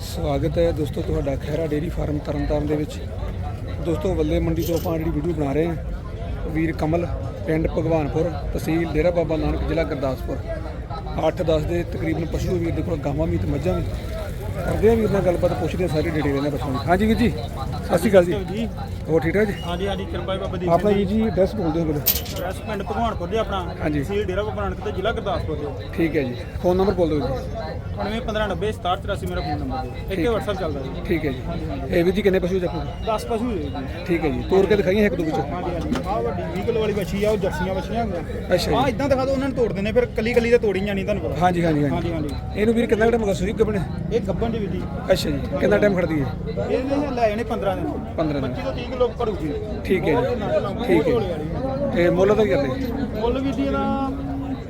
ਸਵਾਗਤ ਹੈ ਦੋਸਤੋ ਤੁਹਾਡਾ ਖਹਿਰਾ ਡੇਰੀ ਫਾਰਮ ਤਰਨਤਾਰਨ ਦੇ ਵਿੱਚ। ਦੋਸਤੋ ਵੱਲੇ ਮੰਡੀ ਤੋਂ ਆਪਾਂ ਜਿਹੜੀ ਵੀਡੀਓ ਬਣਾ ਰਹੇ ਹਾਂ, ਵੀਰ ਕਮਲ, ਪਿੰਡ ਭਗਵਾਨਪੁਰ, ਤਹਿਸੀਲ ਡੇਰਾ ਬਾਬਾ ਨਾਨਕ ਜ਼ਿਲ੍ਹਾ ਗੁਰਦਾਸਪੁਰ। 8-10 ਦੇ ਤਕਰੀਬਨ ਪਸ਼ੂ ਵੀਰ ਦੇ ਕੋਲ ਗਾਵਾਂ ਵੀ ਤੇ ਮੱਝਾਂ ਵੀ। ਕਰਦੇ ਆ ਵੀਰ ਨਾਲ ਗੱਲਬਾਤ ਪੁੱਛਦੇ ਆ ਸਾਰੀ ਡਿਟੇਲ ਇਹਨਾਂ ਪਸ਼ੂਆਂ ਦੀ। ਹਾਂਜੀ ਵੀਰ ਜੀ ਸਤਿ ਸ਼੍ਰੀ ਅਕਾਲ ਜੀ। ਜੀ। ਹੋਰ ਠੀਕ ਠਾਕ ਜੀ? ਹਾਂਜੀ ਹਾਂਜੀ ਕਿਰਪਾ ਬਾਬਾ ਦੀਪ ਆਪਣਾ ਵੀਰ ਜੀ ਐਡਰੈਸ ਬੋਲਦੇ ਹੋ ਬੋਲੋ ਪ੍ਰੈਸ ਪਿੰਡ ਭਗਵਾਨਪੁਰ ਦੇ ਆਪਣਾ। ਹਾਂਜੀ। ਤਹਿਸੀਲ ਡੇਰਾ ਬਾਬਾ ਨਾਨਕ ਤੇ ਜ਼ਿਲ੍ਹਾ ਗੁਰਦਾਸਪੁਰ ਦੇ। ਠੀਕ ਹੈ ਜੀ। ਫੋਨ ਨੰਬਰ ਬੋਲ ਦਿਓ ਜੀ। 911590 6784 ਮੇਰਾ ਫੋਨ ਨੰਬਰ ਹੈ। ਠੀਕ ਇੱਕੇ ਹੈ। WhatsApp ਚੱਲਦਾ ਜੀ ਠੀਕ ਹੈ ਜੀ। ਇਹ ਵੀਰ ਜੀ ਕਿੰਨੇ ਪਸ਼ੂ ਜੱਪੂ 10 ਪਸ਼ੂ ਜੀ। ਠੀਕ ਹੈ ਜੀ। ਤੋੜ ਕੇ ਦਿਖਾਈਏ ਇੱਕ ਦੋ ਵਿੱਚੋਂ। ਹਾਂਜੀ ਹਾਂਜੀ। ਆਹ ਵੱਡੀ 20 ਕਿਲੋ ਵਾਲੀ ਬੱਚੀ ਆ ਉਹ ਜਰਸੀਆਂ ਬੱਚੀਆਂ ਅੱਛਾ ਆ ਇਦਾਂ ਦਿਖਾ ਦੋ ਉਹਨਾਂ ਨੂੰ ਤੋੜ ਦਿੰਦੇ ਫਿਰ ਕੱਲੀ ਕੱਲੀ ਤੇ ਤੋੜੀ ਜਾਣੀ ਤੁਹਾਨੂੰ ਪਤਾ ਹਾਂਜੀ ਹਾਂਜੀ ਹਾਂਜੀ। ਹਾਂਜੀ ਹਾਂਜੀ। ਇਹਨੂੰ ਵੀਰ ਕਿੰਨਾ ਹੋ ਗਿਆ ਸੂਈ ਗੱਬਣੇ ਇਹ ਗੱਬਨ ਅੱਛਾ ਜੀ ਕਿੰਨਾ ਟਾਈਮ ਖੜਦੀ ਹੈ? ਇਹ ਨੇ ਲੈ ਜਾਣੇ 15 ਦਿਨ। 15 ਦਿਨ। 25 ਤੋਂ 30 ਕਿਲੋ ਭਰੂਗੀ ਠੀਕ ਹੈ ਜੀ। ਠੀਕ ਹੈ। ਤੇ ਮੁੱਲ ਤਾਂ ਕੀ ਕਰਦੇ? ਮੁੱਲ ਵੀ ਦੀ ਇਹਦਾ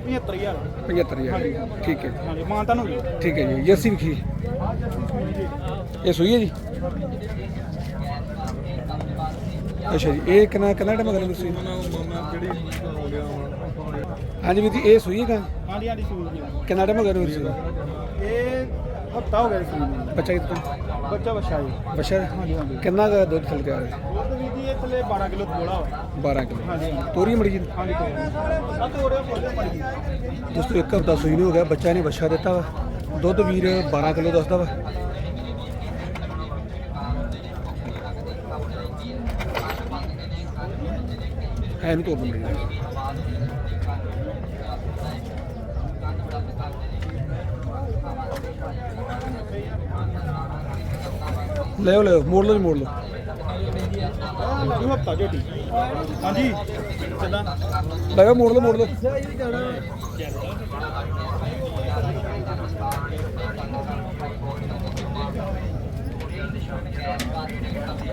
75000 75000 ਠੀਕ ਹੈ। ਹਾਂਜੀ ਨੂੰ। ਠੀਕ ਹੈ ਜੀ। ਜਰਸੀ ਵਿਖੀ ਇਹ ਸੂਈ ਹੈ ਜੀ? ਅੱਛਾ ਜੀ ਇਹ ਕਿੰਨਾ ਕਿੰਨਾ ਟਾਈਮ ਗਿਆ ਤੁਸੀਂ ਹਾਂਜੀ ਵੀਰ ਜੀ ਇਹ ਸੂਈ ਹੈ ਕਾਂ ਹਾਂਜੀ ਹਾਂਜੀ ਜੀ ਕਿੰਨਾ ਟਾਈਮ ਗਿਆ ਤੁਸੀਂ ਹਫਤਾ ਹੋ ਗਿਆ ਸੂਲ ਨੂੰ। ਬੱਚਾ ਕਿਤਨਾ ਬੱਚਾ ਬੱਚਾ ਜੀ। ਹਾਂਜੀ ਹਾਂਜੀ। ਕਿੰਨਾ ਕੁ ਦੁੱਧ ਥਲ ਗਿਆ ਦੁੱਧ ਵੀ ਦੀ ਇਹ ਥੱਲੇ 12 ਕਿਲੋ ਥੋੜਾ ਵਾ। 12 ਕਿਲੋ। ਹਾਂਜੀ। ਹਾਂਜੀ ਤੋਰੀ ਮੜੀ ਜੀ? ਹਾਂਜੀ ਆ ਤੋੜਿਆ ਫੋੜੇ ਪੜੀ ਦੋਸਤੋ ਇੱਕ ਹਫਤਾ ਸੂਈ ਨੂੰ ਹੋ ਗਿਆ ਬੱਚਾ ਨੇ ਬੱਚਾ ਦਿੱਤਾ ਵਾ। ਦੁੱਧ ਵੀਰ 12 ਕਿਲੋ ਦੱਸਦਾ ਵਾ। ਹੈ ਇਹਨੂੰ ਤੋੜ ਦਿੰਦੇ ਲਿਓ ਲਿਓ ਮੋੜ ਲਓ ਜੀ ਮੋੜ ਲਓ ਲੱਗੂ ਹਫਤਾ ਝੋਟੀ ਹਾਂਜੀ। ਕਿੱਦਾਂ ਲਿਓ ਮੋੜ ਲਓ ਮੋੜ ਲਓ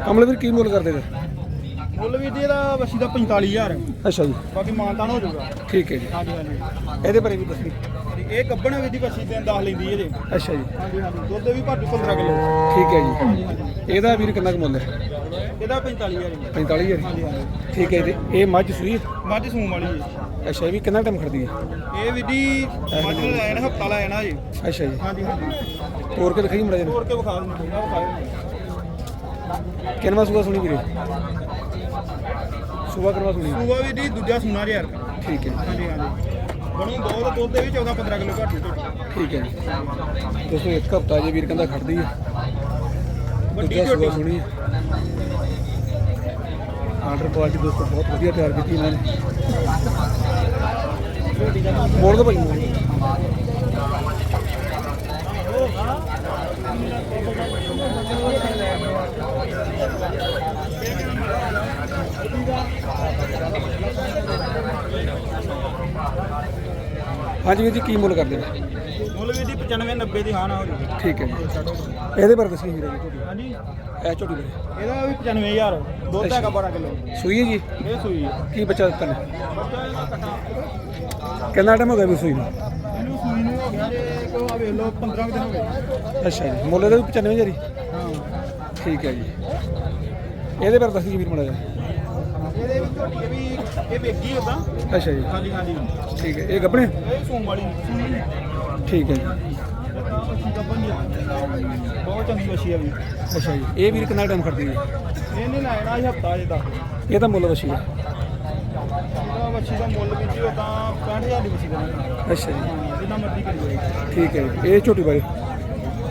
ਕਮਲ ਵੀਰ ਕੀ ਮੁੱਲ ਕਰਦੇ ਨੇ ਇਹਦਾ ਵਸੀ ਦਾ 45000 ਅੱਛਾ ਜੀ। ਬਾਕੀ ਮਾਨਤਾਨ ਹੋ ਜਾਊਗਾ। ਠੀਕ ਹੈ ਜੀ। ਹਾਂਜੀ ਹਾਂਜੀ। ਇਹਦੇ ਬਾਰੇ ਵੀ ਦੱਸੀ। ਇਹ ਗੱਬਣ ਵੀ ਦੀ ਵਸੀ ਦਿਨ 10 ਲੈਂਦੀ ਇਹਦੇ ਅੱਛਾ ਜੀ। ਹਾਂਜੀ ਹਾਂਜੀ। ਦੁੱਧ ਵੀ ਭਰ 15 ਕਿਲੋ। ਠੀਕ ਹੈ ਜੀ। ਇਹਦਾ ਵੀਰ ਕਿੰਨਾ ਕੁ ਮੁੱਲ ਹੈ? ਇਹਦਾ 45000 ਜੀ। 45000 ਹਾਂਜੀ ਹਾਂਜੀ। ਠੀਕ ਹੈ ਜੀ। ਇਹ ਮੱਝ ਸੂਈ ਮੱਝ ਸੂਮ ਵਾਲੀ ਜੀ। ਅੱਛਾ ਇਹ ਵੀ ਕਿੰਨਾ ਟਾਈਮ ਖੜਦੀ ਹੈ? ਇਹ ਵੀ ਦੀ ਮੱਝ ਲੈਣ ਹਫਤਾ ਲੈ ਜਾਣਾ ਜੀ। ਅੱਛਾ ਜੀ। ਹਾਂਜੀ ਹਾਂਜੀ। ਤੋੜ ਕੇ ਦਿਖਾਈ ਮੜਾ ਜੀ ਤੋੜ ਕੇ ਵਿਖਾ ਦਿੰਦੇ ਵਿਖਾ ਦਿੰਦੇ ਕਿੰਨਵਾ ਸੂਆ ਸੁਣੀ ਵੀਰੇ? ਸੂਆ ਕਰਵਾ ਸੁਣੀ। ਸੂਆ ਵੀ ਦੀ ਦੂਜਾ ਸੂਨਾ ਯਾਰ ਠੀਕ ਹੈ। ਹਾਂਜੀ ਹਾਂਜੀ। ਬਣੂ ਬਹੁਤ ਦੁੱਧ ਦੇ ਵੀ 14 15 ਕਿਲੋ ਘੱਟ ਠੀਕ ਹੈ। ਜੀ ਦੋਸਤੋ ਇੱਕ ਹਫਤਾ ਜੇ ਵੀਰ ਕਹਿੰਦਾ ਖੜਦੀ ਹੈ। ਵੱਡੀ ਸੂਆ ਸੁਣੀ ਆਰਡਰ ਕੁਆਲਿਟੀ ਦੋਸਤੋ ਬਹੁਤ ਵਧੀਆ ਤਿਆਰ ਕੀਤੀ ਇਹਨਾਂ ਨੇ। ਮੋੜ ਦੋ ਭਾਈ। ਮੋੜ ਦਿਓ। ਹਾਂਜੀ ਵੀਰ ਜੀ ਕੀ ਮੁੱਲ ਕਰਦੇ ਨੇ? ਮੁੱਲ ਵੀ ਦੀ 95 90 ਦੀ ਹਾਂ ਨਾ ਹੋ ਜੂਗੀ ਠੀਕ ਹੈ ਜੀ। ਇਹਦੇ ਬਾਰੇ ਦੱਸੀ ਵੀਰੇ ਜੀ। ਤੁਹਾਡੀ ਹਾਂਜੀ। ਇਹ ਝੋਟੀ ਬਾਰੇ। ਇਹਦਾ ਵੀ 95000 ਦੁੱਧ ਹੈਗਾ 12 ਕਿਲੋ। ਸੂਈ ਹੈ ਜੀ? ਇਹ ਸੂਈ ਹੈ। ਕੀ ਬੱਚਾ ਦਿੱਤਾ ਨੇ? ਬੱਚਾ ਇਹਦਾ ਕੱਟਾ ਕਿੰਨਾ ਟਾਈਮ ਹੋ ਗਿਆ ਵੀ ਸੂਈ ਨੂੰ? ਇਹਨੂੰ ਸੂਈ ਨੂੰ ਹੋ ਗਿਆ ਜੇ ਕੋ ਆ ਵੇਖ ਲਓ 15 ਕੁ ਦਿਨ ਹੋ ਗਏ। ਅੱਛਾ ਜੀ। ਮੁੱਲ ਇਹਦਾ ਵੀ 95 ਹਜ਼ਾਰ ਹੀ? ਹਾਂ। ਠੀਕ ਹੈ ਜੀ। ਇਹਦੇ ਬਾਰੇ ਦੱਸੀ ਜੀ ਵੀਰ ਮੜਾ ਜਾ ਇਹਦੇ ਵੀ ਝੋਟੀ ਇਹ ਵੀ ਇਹ ਵੇਗੀ ਹੁੰਦਾ ਅੱਛਾ ਜੀ। ਹਾਂਜੀ ਹਾਂਜੀ ਠੀਕ ਹੈ ਇਹ ਗੱਬਣੇ ਇਹ ਸੂਮ ਵਾਲੀ ਸੂਈ ਠੀਕ ਹੈ ਜੀ। ਤਾਂ। ਬਹੁਤ ਚੰਗੀ ਮੱਛੀ ਆ ਵੀ ਅੱਛਾ ਜੀ। ਇਹ ਵੀਰ ਕਿੰਨਾ ਟਾਈਮ ਖੜਦੀ ਹੈ? ਇਹਨੇ ਲੈਣਾ ਸੀ ਹਫਤਾ ਜੇ ਦਾ ਇਹ ਤਾਂ ਮੁੱਲ ਵਸੀ ਹੈ। ਇਹਦਾ ਮੱਛੀ ਦਾ ਮੁੱਲ ਵੀ ਜੀ ਉਹ ਤਾਂ 65000 ਦੀ ਮੱਛੀ ਦੇਣਾ ਅੱਛਾ ਜੀ। ਜਿੰਨਾ ਮਰਜ਼ੀ ਕਰੀ ਠੀਕ ਹੈ ਇਹ ਝੋਟੀ ਬਾਰੇ?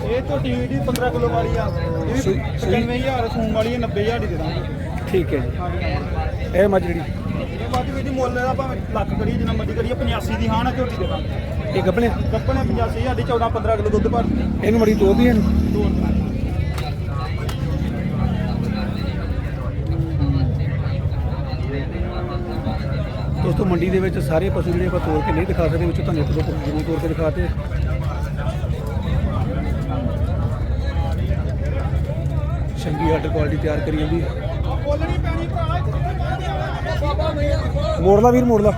ਇਹ ਵੀ ਦੀ 15 ਕਿਲੋ ਵਾਲੀ ਆ। ਇਹ ਸੂਈ- ਵੀ ਸੂਈ? 95000 ਸੂਮ ਵਾਲੀ ਆ 90000 ਦੀ ਦੇ ਦਾਂਗੇ। ਠੀਕ ਹੈ ਜੀ। ਇਹ ਮੱਝ ਜਿਹੜੀ। ਇਹ ਬਾਅਦ ਵੀ ਦੀ ਮੁੱਲ ਇਹਦਾ ਭਾਵੇਂ ਲੱਖ ਕਰੀਏ ਜਿੰਨਾ ਮਰਜ਼ੀ ਕਰੀਏ 85 ਦੀ ਹਾਂ ਨਾ ਝੋਟੀ ਦੇ ਦਾਂਗੇ ਇਹ ਗੱਬਣੇ ਕੱਪਣੇ 85000 ਦੀ 14 15 ਕਿਲੋ ਦੁੱਧ ਭਰ ਇਹਨੂੰ ਮੜੀ ਤੋੜਦੀ ਹੈ ਦੋਸਤੋ ਮੰਡੀ ਦੇ ਵਿੱਚ ਸਾਰੇ ਪਸ਼ੂ ਜਿਹੜੇ ਆਪਾਂ ਤੋੜ ਕੇ ਨਹੀਂ ਦਿਖਾ ਸਕਦੇ ਵਿੱਚੋਂ ਤੁਹਾਨੂੰ ਇੱਕ ਦੋ ਪਸ਼ੂ ਜ਼ਰੂਰ ਤੋੜ ਕੇ ਦਿਖਾਤੇ। ਚੰਗੀ ਆਰਡਰ ਕੁਆਲਿਟੀ ਤਿਆਰ ਕਰੀ ਜਾਂਦੀ ਹੈ ਬੋਲਣੀ ਪੈਣੀ ਭਰਾ ਮੋੜ ਲਾ ਵੀਰ ਮੋੜ ਲਾ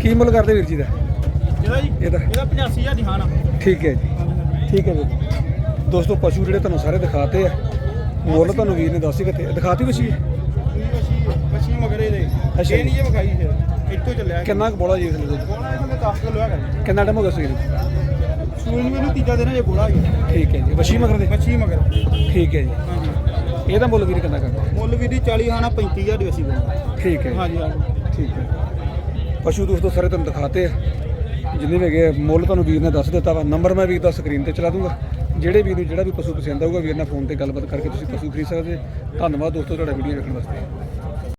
ਕੀ ਮੁੱਲ ਕਰਦੇ ਵੀਰ ਜੀ ਦਾ? ਇਹਦਾ ਜੀ ਇਹਦਾ। ਇਹਦਾ 85000 ਦੀ ਠੀਕ ਹੈ ਜੀ। ਠੀਕ ਹੈ ਜੀ। ਦੋਸਤੋ ਪਸ਼ੂ ਜਿਹੜੇ ਤੁਹਾਨੂੰ ਸਾਰੇ ਦਿਖਾਤੇ ਆ ਮੁੱਲ ਤੁਹਾਨੂੰ ਵੀਰ ਨੇ ਦੱਸ ਹੀ ਕਿਤੇ ਦਿਖਾਤੀ ਵਸੀ ਮੱਛੀ ਮਗਰੇ ਦੇ। ਅੱਛਾ ਇਹ ਨਹੀਂ ਵਿਖਾਈ ਫਿਰ। ਇੱਥੋਂ ਚੱਲਿਆ ਕਿੰਨਾ ਕੁ ਬੋਲਾ ਜੀ ਇਸ ਦੇ ਬੋਲਾ ਇਹਦੇ 10 ਕਿਲੋ ਹੈਗਾ ਜੀ। ਕਿੰਨਾ ਟਾਈਮ ਹੋ ਗਿਆ ਸਵੇਰ ਸੂਈ ਨੂੰ ਇਹਨੂੰ ਤੀਜਾ ਦਿਨ ਹੈ ਜੇ ਬੋਲਾ ਜੀ। ਠੀਕ ਹੈ ਜੀ। ਵਸ਼ੀ ਮਗਰ ਦੇ? ਮੱਛੀ ਮਗਰ। ਠੀਕ ਹੈ ਜੀ। ਹਾਂਜੀ। ਇਹਦਾ ਮੁੱਲ ਵੀਰ ਕਿੰਨਾ ਕਰਦਾ ਮੁੱਲ ਵੀ ਦੀ 40 ਹਾਨਾ 35000 ਦੀ ਵਸੀ ਬੋਲਾ ਠੀਕ ਹੈ ਜੀ। ਹਾਂਜੀ ਹਾਂਜੀ। ਠੀਕ ਹੈ। ਪਸ਼ੂ ਦੋਸਤੋ ਸਾਰੇ ਤੁਹਾਨੂੰ ਦਿਖਾਤੇ ਆ। ਜਿੰਨੇ ਵੀ ਹੈਗੇ ਮੁੱਲ ਤੁਹਾਨੂੰ ਵੀਰ ਨੇ ਦੱਸ ਦਿੱਤਾ ਵਾ। ਨੰਬਰ ਮੈਂ ਵੀਰ ਦਾ ਸਕਰੀਨ ਤੇ ਚਲਾ ਦੂੰਗਾ। ਜਿਹੜੇ ਵੀ ਨੂੰ ਜਿਹੜਾ ਵੀ ਪਸ਼ੂ ਪਸੰਦ ਆਊਗਾ ਵੀਰ ਨਾਲ ਫੋਨ ਤੇ ਗੱਲਬਾਤ ਕਰਕੇ ਤੁਸੀਂ ਪਸ਼ੂ ਖਰੀਦ ਸਕਦੇ ਧੰਨਵਾਦ ਦੋਸਤੋ ਤੁਹਾਡਾ ਵੀਡੀਓ ਦੇਖਣ ਵਾਸਤੇ।